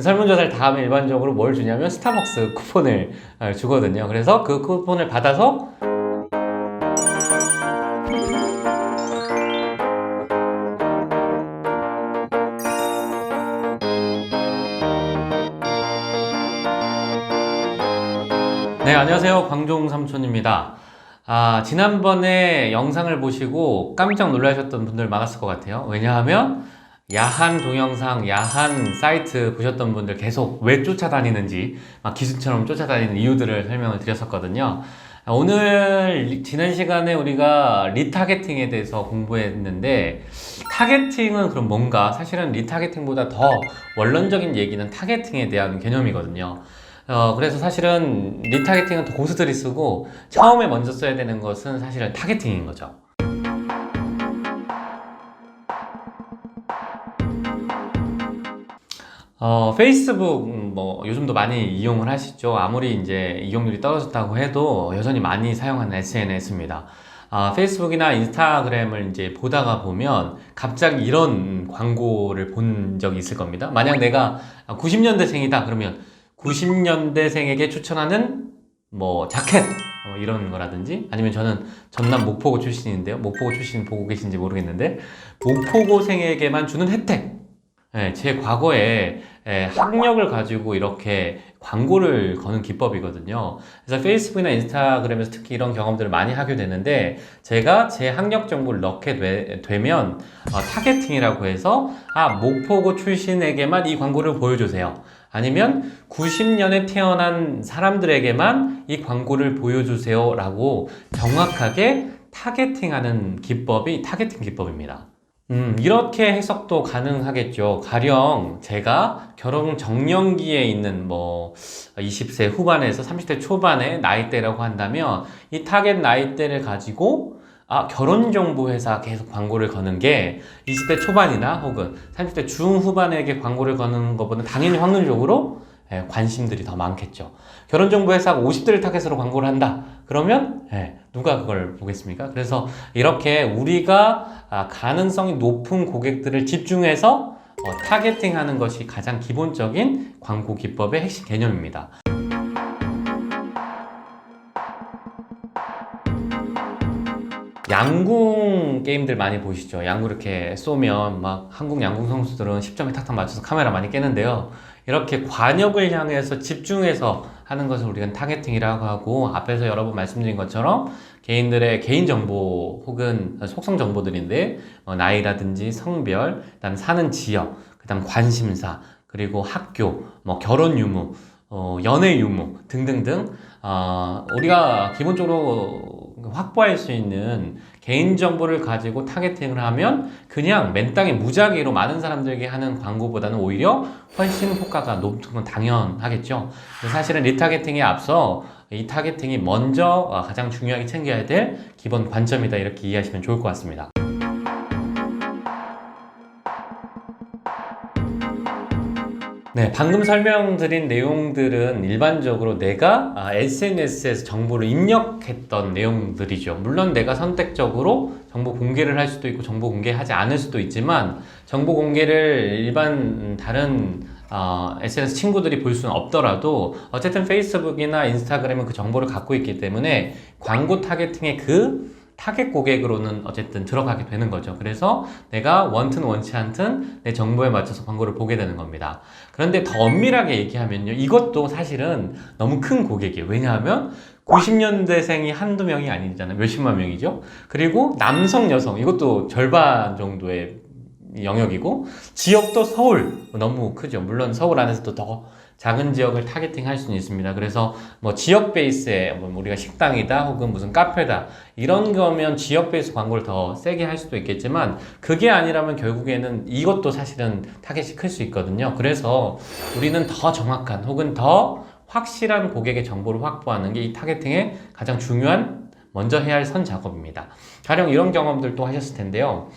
설문조사를 다 하면 일반적으로 뭘 주냐면 스타벅스 쿠폰을 어, 주거든요. 그래서 그 쿠폰을 받아서 네, 안녕하세요. 광종 삼촌입니다. 아, 지난번에 영상을 보시고 깜짝 놀라셨던 분들 많았을 것 같아요. 왜냐하면 야한 동영상, 야한 사이트 보셨던 분들 계속 왜 쫓아다니는지 막 기수처럼 쫓아다니는 이유들을 설명을 드렸었거든요. 아, 오늘 리- 지난 시간에 우리가 리타겟팅에 대해서 공부했는데 타겟팅은 그럼 뭔가 사실은 리타겟팅보다 더 원론적인 얘기는 타겟팅에 대한 개념이거든요. 어, 그래서 사실은 리타겟팅은 더 고수들이 쓰고 처음에 먼저 써야 되는 것은 사실은 타겟팅인 거죠. 어, 페이스북, 음, 뭐, 요즘도 많이 이용을 하시죠. 아무리 이제 이용률이 떨어졌다고 해도 여전히 많이 사용하는 SNS입니다. 아, 페이스북이나 인스타그램을 이제 보다가 보면 갑자기 이런 광고를 본 적이 있을 겁니다. 만약 내가 90년대생이다 그러면 90년대생에게 추천하는 뭐 자켓 어, 이런 거라든지 아니면 저는 전남 목포고 출신인데요. 목포고 출신 보고 계신지 모르겠는데 목포고생에게만 주는 혜택 예, 제 과거에 예, 학력을 가지고 이렇게 광고를 거는 기법이거든요. 그래서 페이스북이나 인스타그램에서 특히 이런 경험들을 많이 하게 되는데 제가 제 학력 정보를 넣게 되, 면 타겟팅이라고 해서 아 목포고 출신에게만 이 광고를 보여주세요. 아니면 90년에 태어난 사람들에게만 이 광고를 보여주세요 라고 정확하게 타겟팅하는 기법이 타겟팅 기법입니다. 음, 이렇게 해석도 가능하겠죠. 가령 제가 결혼 정년기에 있는 뭐 20세 후반에서 30대 초반의 나이대라고 한다면 이 타겟 나이대를 가지고 아, 결혼정보회사 계속 광고를 거는 게 20대 초반이나 혹은 30대 중후반에게 광고를 거는 것보다 당연히 확률적으로 예, 관심들이 더 많겠죠. 결혼정보회사가 50대를 타겟으로 광고를 한다. 그러면 예, 누가 그걸 보겠습니까? 그래서 이렇게 우리가 아, 가능성이 높은 고객들을 집중해서 어, 타겟팅하는 것이 가장 기본적인 광고 기법의 핵심 개념입니다. 양궁 게임들 많이 보시죠? 양구 이렇게 쏘면 막 한국 양궁 선수들은 10점에 탁탁 맞춰서 카메라 많이 깨는데요. 이렇게 관역을 향해서 집중해서 하는 것을 우리가 타겟팅이라고 하고 앞에서 여러 번 말씀드린 것처럼 개인들의 개인 정보 혹은 속성 정보들인데 어, 나이라든지 성별, 그다음 사는 지역, 그다음 관심사, 그리고 학교, 뭐 결혼 유무, 어, 연애 유무 등등등 어, 우리가 기본적으로 확보할 수 있는 개인 정보를 가지고 타겟팅을 하면 그냥 맨땅에 무작위로 많은 사람들에게 하는 광고보다는 오히려 훨씬 효과가 높은 건 당연하겠죠. 사실은 리타겟팅에 앞서 이 타겟팅이 먼저 어, 가장 중요하게 챙겨야 될 기본 관점이다 이렇게 이해하시면 좋을 것 같습니다. 네, 방금 설명드린 내용들은 일반적으로 내가 아, SNS에서 정보를 입력했던 내용들이죠. 물론 내가 선택적으로 정보 공개를 할 수도 있고 정보 공개하지 않을 수도 있지만 정보 공개를 일반 다른 어, SNS 친구들이 볼 수는 없더라도 어쨌든 페이스북이나 인스타그램은 그 정보를 갖고 있기 때문에 광고 타겟팅의 그 타겟 고객으로는 어쨌든 들어가게 되는 거죠. 그래서 내가 원튼 원치 않든 내 정보에 맞춰서 광고를 보게 되는 겁니다. 그런데 더 엄밀하게 얘기하면요. 이것도 사실은 너무 큰 고객이에요. 왜냐하면 90년대생이 한두 명이 아니잖아요. 몇십만 명이죠. 그리고 남성, 여성 이것도 절반 정도의 영역이고 지역도 서울 너무 크죠. 물론 서울 안에서도 더 작은 지역을 타겟팅 할 수는 있습니다. 그래서 뭐 지역 베이스에 뭐 우리가 식당이다 혹은 무슨 카페다 이런 거면 지역 베이스 광고를 더 세게 할 수도 있겠지만 그게 아니라면 결국에는 이것도 사실은 타겟이 클 수 있거든요. 그래서 우리는 더 정확한 혹은 더 확실한 고객의 정보를 확보하는 게 이 타겟팅의 가장 중요한 먼저 해야 할 선 작업입니다. 가령 이런 경험들도 하셨을 텐데요.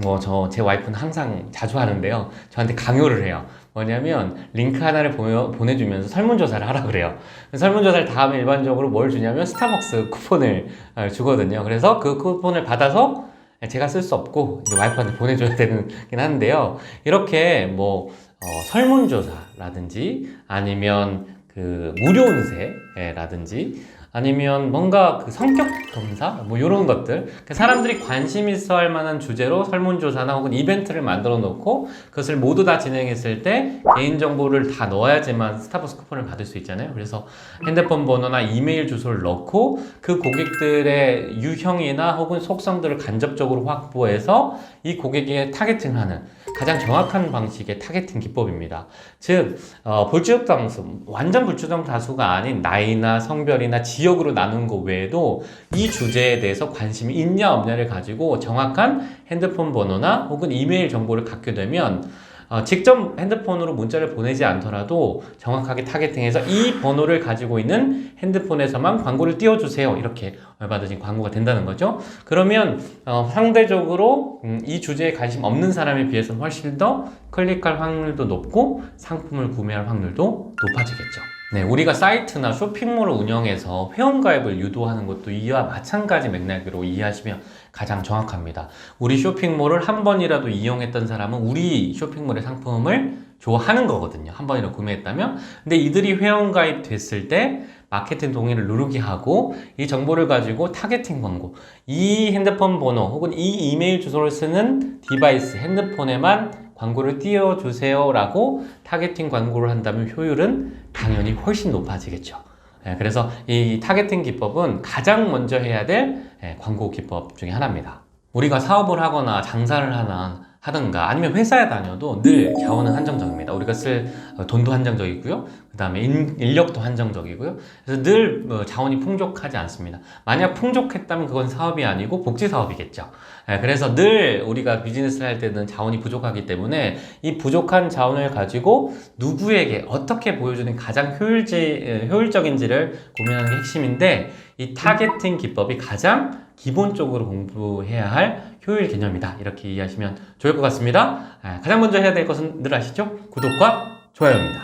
뭐 저 제 와이프는 항상 자주 하는데요. 저한테 강요를 해요. 뭐냐면 링크 하나를 보여, 보내주면서 설문조사를 하라 그래요. 설문조사를 다 하면 일반적으로 뭘 주냐면 스타벅스 쿠폰을 어, 주거든요. 그래서 그 쿠폰을 받아서 제가 쓸 수 없고 와이프한테 보내줘야 되긴 하는데요. 이렇게 뭐 어, 설문조사라든지 아니면 그 무료 운세라든지 아니면 뭔가 그 성격 검사 뭐 이런 것들 그 사람들이 관심 있어 할 만한 주제로 설문조사나 혹은 이벤트를 만들어 놓고 그것을 모두 다 진행했을 때 개인 정보를 다 넣어야지만 스타벅스 쿠폰을 받을 수 있잖아요. 그래서 핸드폰 번호나 이메일 주소를 넣고 그 고객들의 유형이나 혹은 속성들을 간접적으로 확보해서 이 고객에게 타겟팅하는 가장 정확한 방식의 타겟팅 기법입니다. 즉 어, 불주정 다수 완전 불주정 다수가 아닌 나이나 성별이나 지역으로 나눈 것 외에도 이 주제에 대해서 관심이 있냐 없냐를 가지고 정확한 핸드폰 번호나 혹은 이메일 정보를 갖게 되면 어, 직접 핸드폰으로 문자를 보내지 않더라도 정확하게 타겟팅해서 이 번호를 가지고 있는 핸드폰에서만 광고를 띄워주세요. 이렇게 얼마든지 광고가 된다는 거죠. 그러면 어, 상대적으로 음, 이 주제에 관심 없는 사람에 비해서는 훨씬 더 클릭할 확률도 높고 상품을 구매할 확률도 높아지겠죠. 네, 우리가 사이트나 쇼핑몰을 운영해서 회원가입을 유도하는 것도 이와 마찬가지 맥락으로 이해하시면 가장 정확합니다. 우리 쇼핑몰을 한 번이라도 이용했던 사람은 우리 쇼핑몰의 상품을 좋아하는 거거든요. 한 번이라도 구매했다면. 근데 이들이 회원가입 됐을 때 마케팅 동의를 누르게 하고 이 정보를 가지고 타겟팅 광고 이 핸드폰 번호 혹은 이 이메일 주소를 쓰는 디바이스 핸드폰에만 광고를 띄워주세요 라고 타겟팅 광고를 한다면 효율은 당연히 훨씬 높아지겠죠. 예, 그래서 이 타겟팅 기법은 가장 먼저 해야 될 예, 광고 기법 중에 하나입니다. 우리가 사업을 하거나 장사를 하나 하든가 아니면 회사에 다녀도 늘 자원은 한정적입니다. 우리가 쓸 어, 돈도 한정적이고요. 그 다음에 인력도 한정적이고요. 그래서 늘 어, 자원이 풍족하지 않습니다. 만약 풍족했다면 그건 사업이 아니고 복지 사업이겠죠. 예, 그래서 늘 우리가 비즈니스를 할 때는 자원이 부족하기 때문에 이 부족한 자원을 가지고 누구에게 어떻게 보여주는 가장 효율지, 예, 효율적인지를 고민하는 게 핵심인데 이 타겟팅 기법이 가장 기본적으로 공부해야 할 효율 개념이다. 이렇게 이해하시면 좋을 것 같습니다. 아, 가장 먼저 해야 될 것은 늘 아시죠? 구독과 좋아요입니다.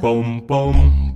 Boom boom